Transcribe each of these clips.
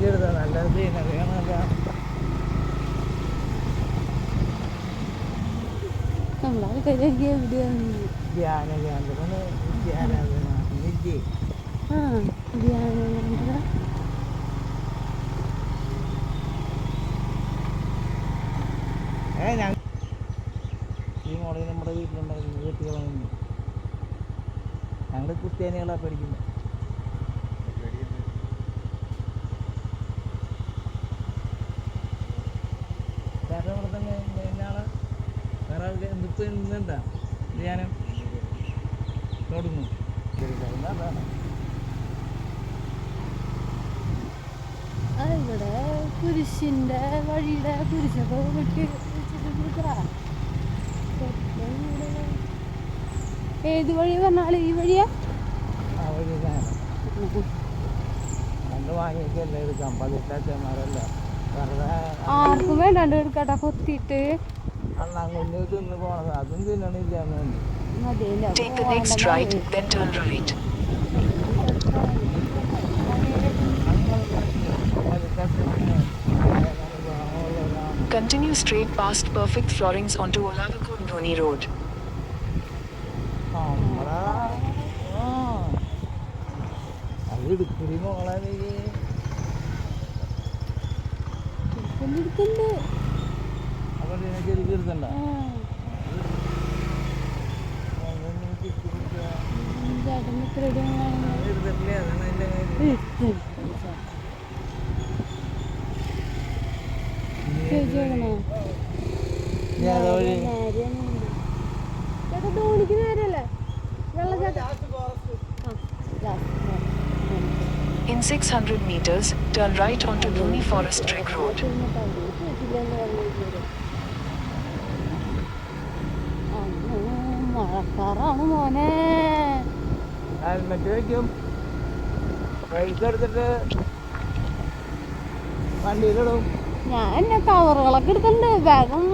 നോക്കി നല്ലത് നല്ല വേണമല്ല ധ്യാന കേന്ദ്രമാണ്. വിദ്യ ആ ഈ മോളിൽ നമ്മുടെ വീട്ടിലുണ്ടായിരുന്നു വീട്ടിൽ ഞങ്ങൾ ക്രിസ്ത്യാനികളാണ് പഠിക്കുന്നത് കാരണം ഇവിടെ തന്നെ എന്നാണ് വേറെ ആൾക്ക് എന്താ ധ്യാനം തുടങ്ങും ഇവിടെ കുരിശിന്റെ വഴിയുടെ കുരിശൊക്കെ വെട്ടി ഏത് വഴി പറഞ്ഞാൽ ഈ വഴിയാ? വാങ്ങിയൊക്കെയല്ലേ എടുക്കാം പതിറ്റാച്ചന്മാരല്ല വെറുതെ ആർക്കും വേണ്ടാണ്ട് എടുക്കട്ടെ കൊത്തിയിട്ട് Take the next right, then turn right. Continue straight past perfect floorings onto Olavakot Dhoni Road. ആ ചേട്ടാ ധോണിക്ക് നേരല്ലേ വെള്ളച്ചാട്ടം ആ In 600 meters, turn right onto Dhoni Forest Trek Road. മഴക്കാറാണ് മോനെ ഹെൽമെറ്റ് വയ്ക്കും പൈസ എടുത്തിട്ട് വണ്ടിയിലിടും ഞാൻ എന്നെ കവറുകളൊക്കെ എടുക്കണ്ട് വേഗം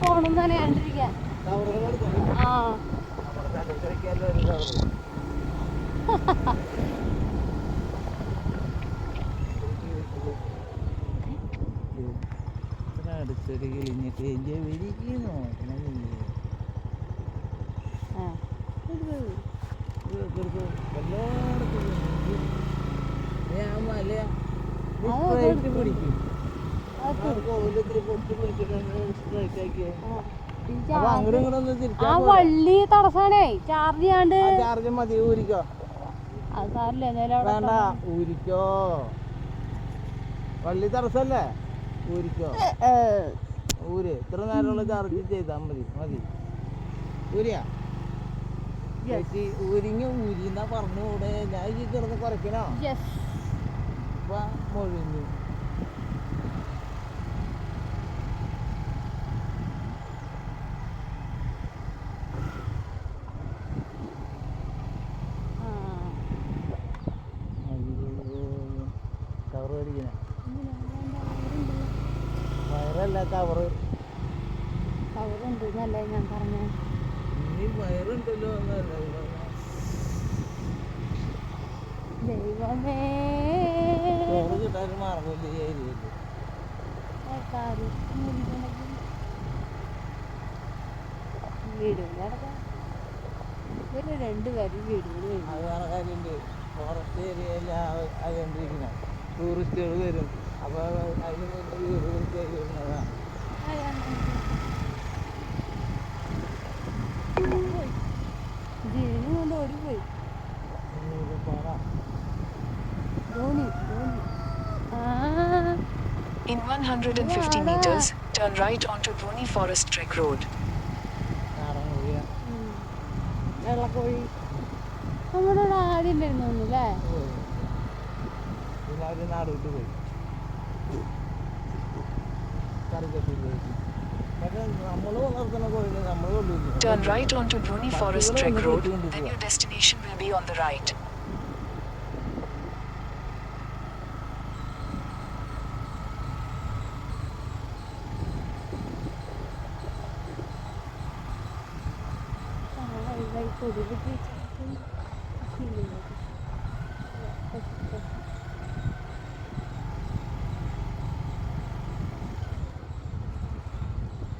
ഫോണും നനയാണ്ടിരിക്കാൻ ആ നമ്മുടെ തലക്കരയ്ക്കല്ല ഒരു കവറ് അടുത്തൊരു കിളിഞ്ഞിട്ട് എന്റെ വരിക്ക് നോക്കണം നീ. ആ ഇത് ഇത് ഇതൊക്കെ വല്ലാടത്തും ഇത് ഞാൻ മല അത് സ്ട്രൈറ്റ് എടുക്കും. പിടിക്കും അത് ആ കോവിലത്തിരി പൊട്ടി പിടിച്ചിട്ട് സ്ട്രൈറ്റ് ആക്കിയേ ആ. ആ വള്ളി തടസ്സാണേ ചാർജ് ചെയ്യാണ്ട്. ചാർജ് മതി ഊരിക്കോ. അത് സാറില്ല ഊരിക്കോ. വള്ളി തടസ്സല്ലേ ഊരിക്കോ? ഊര്. ഇത്ര നേരമുള്ള ചാർജ് ചെയ്താൽ മതി മതി. ഊരിയാ? ചേച്ചി ഊരിങ്ങ ഊരിന്നാ പറഞ്ഞുകൂടെ ഞാൻ ഈ കിടന്ന് കുറയ്ക്കണോ? Yes. ഇപ്പൊ മൊഴിഞ്ഞു ആ. കവർ മേടിക്കണേ വയറല്ല കവറ് കവറുണ്ട് എന്നല്ലേ ഞാൻ പറഞ്ഞ. ഇനി വയറുണ്ടല്ലോ എന്നല്ല ദൈവമേ. ചോറ് കിട്ടാൻ മാർഗമില്ല ഈ ഏരിയയിൽ ആൾക്കാര് മുഴുവനും വീടുകൾ അടക്കം ഒരു രണ്ട് പേരും വീടുകൾ കഴിഞ്ഞു അത് വേറെ കാര്യമുണ്ട്. ഫോറസ്റ്റ് ഏരിയയിൽ ആയോണ്ടിരിക്കുന്നത് ടൂറിസ്റ്റുകൾ വരും. അപ്പോൾ അതിന് വൃത്തിയാക്കി വരുന്നതാണ് ജീവനും കൊണ്ട് ഓടിപ്പോയി. ധോണി ധോണി. ആ. In 150 meters, turn right onto Dhoni Forest Trek Road. വെള്ളക്കോഴി. നമ്മുടെ ആദ്യം ഉണ്ടായിരുന്നു അല്ലേ പോയി. നാട് വിട്ട് പോയി. Turn right onto Bruni Forest Trek Road, then your destination will be on the right. I like